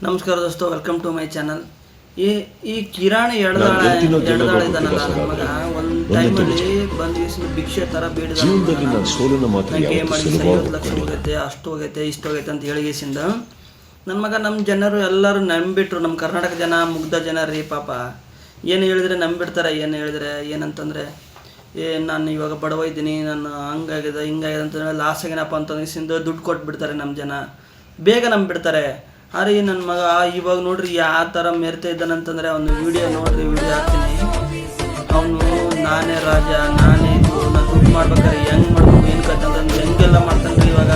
ನಮಸ್ಕಾರ ದೋಸ್ತ welcome to my channel ಈ ಈ ಕಿರಾಣಿ ಎಡದಾಳ ಎಡದಾಳ ಇದ್ದಾನಲ್ಲ ನಮಗ. ಒಂದ್ ಟೈಮಲ್ಲಿ ಬಂದು ಭಿಕ್ಷೆ ತರ ಬೇಡಿದ ಮಾಡಿ ಐವತ್ತು ಲಕ್ಷ ಹೋಗೈತೆ ಅಷ್ಟು ಹೋಗೈತೆ ಇಷ್ಟು ಹೋಗೈತೆ ಅಂತ ಹೇಳಿಗೇಸಿಂದ ನನ್ನ ಮಗ ನಮ್ಮ ಜನರು ಎಲ್ಲರೂ ನಂಬಿಟ್ರು. ನಮ್ಮ ಕರ್ನಾಟಕ ಜನ ಮುಗ್ಧ ಜನ ರೀ ಪಾಪ. ಏನು ಹೇಳಿದ್ರೆ ನಂಬಿಡ್ತಾರೆ ಏನು ಹೇಳಿದ್ರೆ ಏನಂತಂದ್ರೆ ಏ ನಾನು ಇವಾಗ ಬಡವ ಇದ್ದೀನಿ ನಾನು ಹಂಗಾಗಿದೆ ಹಿಂಗಾಗಿದೆ ಅಂತಂದ್ರೆ ಲಾಸ್ ಆಗಿನಪ್ಪ ಅಂತ ಅನಿಸಿಂದ ದುಡ್ಡು ಕೊಟ್ಬಿಡ್ತಾರೆ ನಮ್ಮ ಜನ. ಬೇಗ ನಂಬಿಡ್ತಾರೆ. ಅರೆ ನನ್ನ ಮಗ, ಇವಾಗ ನೋಡ್ರಿ ಯಾವ ಥರ ಮೆರಿತಾ ಇದ್ದಾನಂತಂದರೆ ಅವನು ವಿಡಿಯೋ ನೋಡ್ರಿ ವಿಡಿಯೋ ಹಾಕ್ತೀನಿ. ಅವನು, ನಾನೇ ರಾಜ, ನಾನೇ ಇದು, ನಾನು ದುಡ್ಡು ಮಾಡ್ಬೇಕಾದ್ರೆ ಹೆಂಗ್ ಮಾಡ್ಬೇಕು, ಏನು ಕತ್ತಂದ್ರೆ ಹೆಂಗೆಲ್ಲ ಮಾಡ್ತಾನೆ ಇವಾಗ.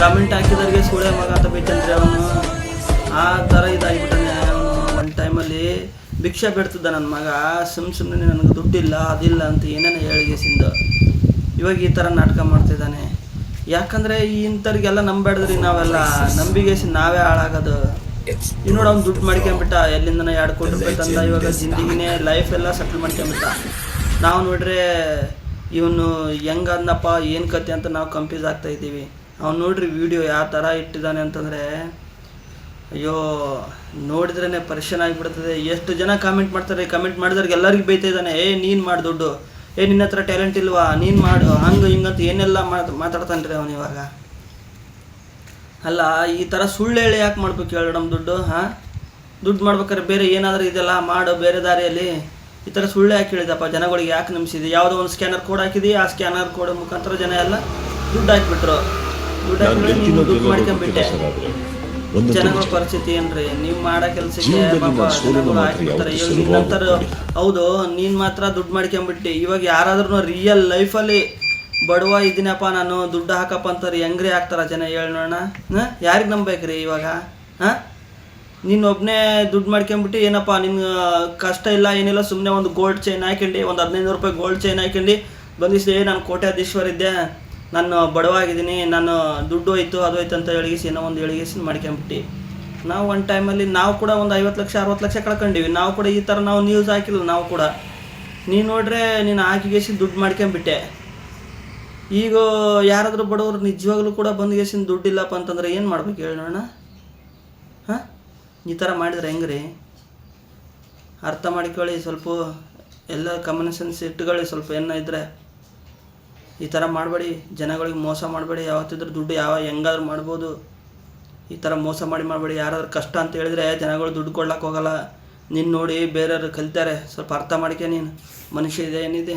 ಕಮೆಂಟ್ ಹಾಕಿದವ್ರಿಗೆ ಸುಳೆ ಮಗ ಅಂತ ಬಿಟ್ಟಂದ್ರೆ ಅವನು. ಆ ಥರ ಇದಾಗಿಬಿಟ್ಟಾನೆ ಅವನು. ಒಂದು ಟೈಮಲ್ಲಿ ಭಿಕ್ಷೆ ಬಿಡ್ತಿದ್ದ ನನ್ನ ಮಗ. ಸುಮ್ ಸುಮ್ಮನೆ ನನಗೆ ದುಡ್ಡಿಲ್ಲ, ಅದಿಲ್ಲ ಅಂತ ಏನೇನೋ ಹೇಳಿಗೆಸಿಂದ ಇವಾಗ ಈ ಥರ ನಾಟಕ ಮಾಡ್ತಿದ್ದಾನೆ. ಯಾಕಂದರೆ ಇಂಥವ್ರಿಗೆಲ್ಲ ನಂಬಬೇಡ್ರಿ ನಾವೆಲ್ಲ. ನಂಬಿಗೆಸಿ ನಾವೇ ಹಾಳಾಗೋದು. ಇನ್ನು ನೋಡ ಅವ್ನು ದುಡ್ಡು ಮಾಡ್ಕೊಂಬಿಟ್ಟ, ಎಲ್ಲಿಂದನ ಎರಡು ಕೋಟಿ ರೂಪಾಯಿ ಇವಾಗ ಜಿಂದಗಿನೇ ಲೈಫ್ ಎಲ್ಲ ಸೆಟ್ಲ್ ಮಾಡ್ಕೊಂಬಿಟ್ಟ. ನಾವು ನೋಡ್ರೆ ಇವನು ಹೆಂಗಂದಪ್ಪ ಏನು ಕತೆ ಅಂತ ನಾವು ಕನ್ಫ್ಯೂಸ್ ಆಗ್ತಾ ಇದ್ದೀವಿ. ಅವ್ನು ನೋಡ್ರಿ ವಿಡಿಯೋ ಯಾವ ಥರ ಇಟ್ಟಿದ್ದಾನೆ ಅಂತಂದರೆ, ಅಯ್ಯೋ ನೋಡಿದ್ರೇ ಪರಿಶನ್ ಆಗಿಬಿಡ್ತದೆ. ಎಷ್ಟು ಜನ ಕಾಮೆಂಟ್ ಮಾಡ್ತಾರೆ ಕಮೆಂಟ್ ಮಾಡಿದವ್ರಿಗೆ ಎಲ್ಲರಿಗೂ ಬೈತಾ ಇದ್ದಾನೆ, ಏ, ನೀನು ಮಾಡಿ ದುಡ್ಡು. ಏ ನಿನ್ನ ಹತ್ರ ಟ್ಯಾಲೆಂಟ್ ಇಲ್ವಾ? ನೀನು ಮಾಡು. ಹಂಗೆ ಹಿಂಗಂತ ಏನೆಲ್ಲ ಮಾತು ಮಾತಾಡ್ತಾನೆ ರೀ ಅವನು ಇವಾಗ. ಅಲ್ಲ ಈ ಥರ ಸುಳ್ಳು ಹೇಳಿ ಯಾಕೆ ಮಾಡ್ಬೇಕು ಹೇಳಿ ನಮ್ಮ ದುಡ್ಡು ಹಾಂ? ದುಡ್ಡು ಮಾಡ್ಬೇಕಾದ್ರೆ ಬೇರೆ ಏನಾದರೂ ಇದೆಲ್ಲ ಮಾಡು ಬೇರೆ ದಾರಿಯಲ್ಲಿ. ಈ ಥರ ಸುಳ್ಳು ಯಾಕೆ ಹೇಳಿದಪ್ಪ? ಜನಗಳಿಗೆ ಯಾಕೆ ನಂಬಿಸಿದೆ ಯಾವುದೋ ಒಂದು ಸ್ಕ್ಯಾನರ್ ಕೋಡ್ ಹಾಕಿದಿ ಆ ಸ್ಕ್ಯಾನರ್ ಕೋಡ್ ಮುಖಾಂತರ ಜನ ಎಲ್ಲ ದುಡ್ಡು ಹಾಕ್ಬಿಟ್ರು. ದುಡ್ಡು ಹಾಕಿದ್ರೆ ನೀನು ದುಡ್ಡು ಗೆಲ್ಲೋ ಜನಗಳ ಪರಿಸ್ಥಿತಿ ಏನ್ರಿ? ನೀವು ಮಾಡೋ ಕೆಲಸಕ್ಕೆ ನಂತರ ಹೌದು ನೀನು ಮಾತ್ರ ದುಡ್ಡು ಮಾಡ್ಕೊಂಬಿಟ್ಟು. ಇವಾಗ ಯಾರಾದ್ರೂ ರಿಯಲ್ ಲೈಫಲ್ಲಿ ಬಡವ ಇದ್ದೀನಪ್ಪ ನಾನು ದುಡ್ಡು ಹಾಕಪ್ಪ ಅಂತಾರೆ ಹೆಂಗ್ರಿ ಹಾಕ್ತಾರ ಜನ? ಹೇಳಿ ನೋಡೋಣ. ಯಾರಿಗೆ ನಂಬೇಕ್ರಿ ಇವಾಗ? ಹಾಂ? ನೀನು ಒಬ್ಬನೇ ದುಡ್ಡು ಮಾಡ್ಕೊಂಬಿಟ್ಟು ಏನಪ್ಪ ನಿನ್ನ ಕಷ್ಟ ಇಲ್ಲ ಏನಿಲ್ಲ ಸುಮ್ಮನೆ ಒಂದು ಗೋಲ್ಡ್ ಚೈನ್ ಹಾಕೊಂಡು ಒಂದು ಹದಿನೈದು ರೂಪಾಯಿ ಗೋಲ್ಡ್ ಚೈನ್ ಹಾಕೊಂಡು ಬಂದಿಸಿ ನಾನು ಕೋಟ್ಯಾಧೀಶ್ವರ ಇದ್ದೆ. ನಾನು ಬಡವಾಗಿದ್ದೀನಿ, ನಾನು ದುಡ್ಡು ಹೋಯ್ತು, ಅದು ಹೋಯ್ತು ಅಂತ ಹೇಳಿಗಿಸಿ ಏನೋ ಒಂದು ಹೇಳಿಗಿಸಿ ಮಾಡ್ಕೊಂಬಿಟ್ಟು. ನಾವು ಒಂದು ಟೈಮಲ್ಲಿ ನಾವು ಕೂಡ ಒಂದು ಐವತ್ತು ಲಕ್ಷ, ಅರವತ್ತು ಲಕ್ಷ ಕಳ್ಕೊಂಡಿವಿ. ನಾವು ಕೂಡ ಈ ಥರ ನಾವು ನ್ಯೂಸ್ ಹಾಕಿಲ್ಲ, ನಾವು ಕೂಡ. ನೀನು ನೋಡ್ರೆ ನೀನು ಹಾಕಿಗೇಸಿ ದುಡ್ಡು ಮಾಡ್ಕೊಂಬಿಟ್ಟೆ. ಈಗ ಯಾರಾದರೂ ಬಡವರು ನಿಜವಾಗ್ಲೂ ಕೂಡ ಬಂದ್ಗೆಸಿನ ದುಡ್ಡಿಲ್ಲಪ್ಪ ಅಂತಂದ್ರೆ ಏನು ಮಾಡ್ಬೇಕು ಹೇಳಿ ನೋಡೋಣ ಹಾಂ? ಈ ಥರ ಮಾಡಿದ್ರೆ ಹೆಂಗ್ರಿ? ಅರ್ಥ ಮಾಡಿಕೊಳ್ಳಿ, ಸ್ವಲ್ಪ ಎಲ್ಲ ಕಾಮನ್ ಸೆನ್ಸ್ ಇಟ್ಕೊಳ್ಳಿ, ಸ್ವಲ್ಪ ಏನೋ ಇದ್ದರೆ ಈ ಥರ ಮಾಡಬೇಡಿ, ಜನಗಳಿಗೆ ಮೋಸ ಮಾಡಬೇಡಿ, ಯಾವತ್ತಿದ್ರೂ ದುಡ್ಡು ಯಾವ ಹೆಂಗಾದ್ರು ಮಾಡ್ಬೋದು. ಈ ಥರ ಮೋಸ ಮಾಡಿ ಮಾಡಬೇಡಿ, ಯಾರಾದ್ರೂ ಕಷ್ಟ ಅಂತ ಹೇಳಿದ್ರೆ ಜನಗಳು ದುಡ್ಡು ಕೊಡ್ಲಕ್ಕೆ ಹೋಗಲ್ಲ. ನಿನ್ನ ನೋಡಿ ಬೇರೆಯವ್ರು ಕಲಿತಾರೆ, ಸ್ವಲ್ಪ ಅರ್ಥ ಮಾಡ್ಕೆ ನೀನು. ಮನುಷ್ಯ ಇದೆ, ಏನಿದೆ?